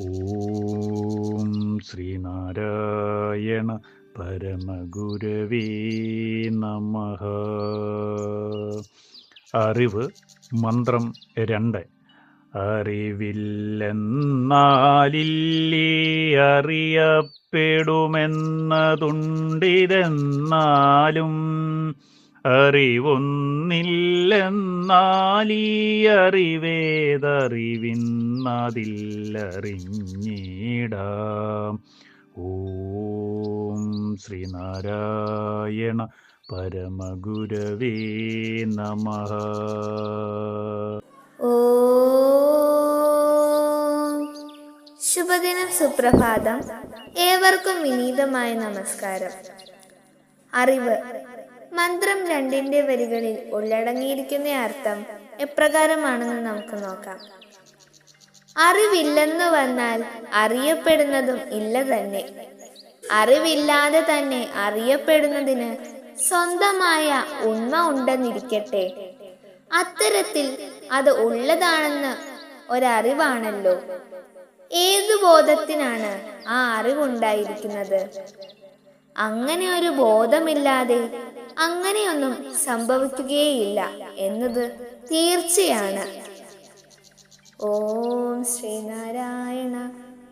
ഓം ശ്രീനാരായണ പരമഗുരവേ നമ. അറിവ് മന്ത്രം രണ്ട്. അറിവില്ലെന്നാലില്ലേ അറിയപ്പെടുമെന്നതുണ്ടിതെന്നാലും അറിവൊന്നില്ലെന്നാലീ അറിവേതറിവിന്നതില്ലറിഞ്ഞിടാം ഓം ശ്രീനാരായണ പരമഗുരവേ നമ ഓം ശുഭദിനം സുപ്രഭാതം ഏവർക്കും വിനീതമായ നമസ്കാരം അറിവ് മന്ത്രം രണ്ടിന്റെ വരികളിൽ ഉള്ളടങ്ങിയിരിക്കുന്ന അർത്ഥം എപ്രകാരമാണെന്ന് നമുക്ക് നോക്കാം. അറിവില്ലെന്ന് വന്നാൽ അറിയപ്പെടുന്നതും ഇല്ല തന്നെ. അറിവില്ലാതെ തന്നെ അറിയപ്പെടുന്നതിന് സ്വന്തമായ ഉണ്മ ഉണ്ടെന്നിരിക്കട്ടെ. അത്തരത്തിൽ അത് ഉള്ളതാണെന്ന് ഒരറിവാണല്ലോ. ഏതു ബോധത്തിനാണ് ആ അറിവുണ്ടായിരിക്കുന്നത്? അങ്ങനെ ഒരു ബോധമില്ലാതെ അങ്ങനെയൊന്നും സംഭവിക്കുകയില്ല എന്നത് തീർച്ചയാണ്. ഓം ശ്രീനാരായണ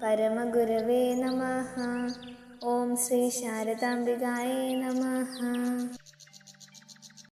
പരമഗുരവേ നമ. ഓം ശ്രീ ശാരദാംബികായേ നമ.